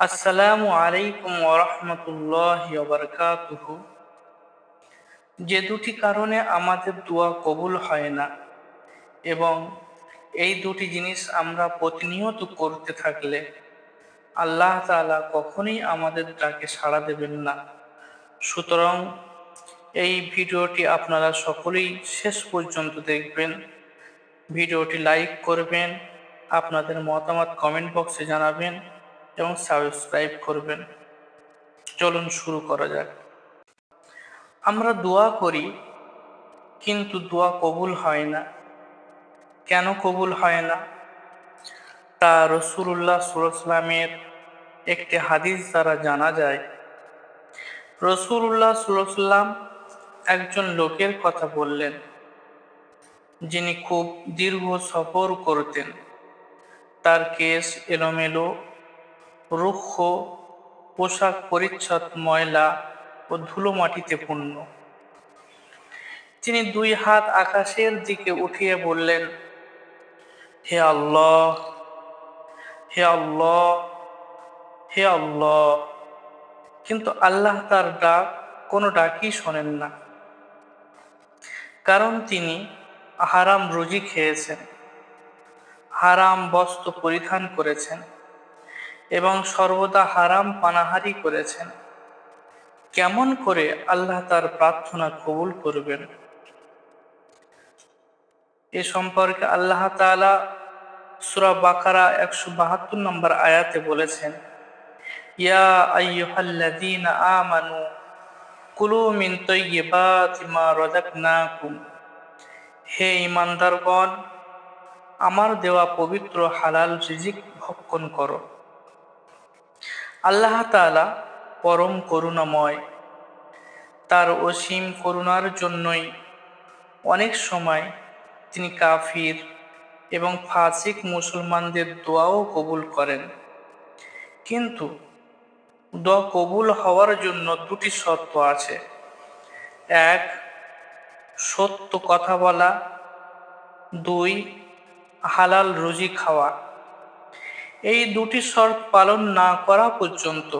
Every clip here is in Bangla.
আসসালামু আলাইকুম ওরহমতুল্লাহ বারকাতুহু যে দুটি কারণে আমাদের দোয়া কবুল হয় না এবং এই দুটি জিনিস আমরা প্রতিনিয়ত করতে থাকলে আল্লাহ তালা কখনই আমাদের ডাকে সাড়া দেবেন না। সুতরাং এই ভিডিওটি আপনারা সকলেই শেষ পর্যন্ত দেখবেন। ভিডিওটি লাইক করবেন, আপনাদের মতামত কমেন্ট বক্সে জানাবেন। এবং সাবস্ক্রাইব করবেন। চলুন শুরু করা যাক। আমরা দোয়া করি, কিন্তু দোয়া কবুল হয় না। কেন কবুল হয় না? তা রসুল্লাহ সুরসলামের একটি হাদিস দ্বারা জানা যায়। রসুল্লাহ সুরসলাম একজন লোকের কথা বললেন, যিনি খুব দীর্ঘ সফর করতেন। তার কেস এলোমেলো রুক্ষ, পোশাক পরিচ্ছদ, ময়লা ও ধুলো মাটিতে পূর্ণ। তিনি দুই হাত আকাশের দিকে উঠিয়ে বললেন, হে আল্লাহ হে আল্লাহ হে আল্লাহ। কিন্তু আল্লাহ তার ডাক, কোনো ডাকই শোনেন না। কারণ তিনি হারাম রুজি খেয়েছেন, হারাম বস্ত্র পরিধান করেছেন। এবং সর্বদা হারাম পানাহারি করেছেন। কেমন করে আল্লাহ তার প্রার্থনা কবুল করবেন? এ সম্পর্কে আল্লাহ তালা সুরা বাকারা একশো বাহাত্তর নম্বর আয়াতে বলেছেন, ইয়া আইয়ুহাল্লাযীনা আমানু কুলু মিন তাইয়্যিবাতি মা রাযাকনাকুম। হে ইমানদারগণ আমার দেওয়া পবিত্র হালাল রিজিক ভক্ষণ করো। আল্লাহ তালা পরম করুণাময়, তার অসীম করুণার জন্যই অনেক সময় তিনি কাফির এবং ফাসিক মুসলমানদের দোয়াও কবুল করেন। কিন্তু দোয়া কবুল হওয়ার জন্য দুটি শর্ত আছে। এক, সত্য কথা বলা। দুই, হালাল রুজি খাওয়া। এই দুটি শর্ত পালন না করা পর্যন্ত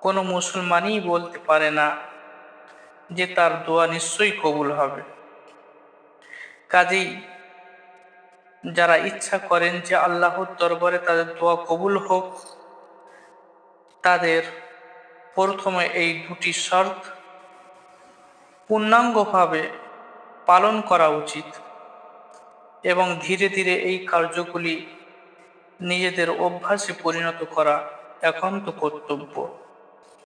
কোনো মুসলমানই বলতে পারে না যে তার দোয়া নিশ্চয়ই কবুল হবে। কাজেই যারা ইচ্ছা করেন যে আল্লাহর দরবারে তাদের দোয়া কবুল হোক, তাদের প্রথমে এই দুটি শর্ত পূর্ণাঙ্গভাবে পালন করা উচিত এবং ধীরে ধীরে এই কার্যগুলি নিজেদের অভ্যাসে পরিণত করা একান্ত কর্তব্য।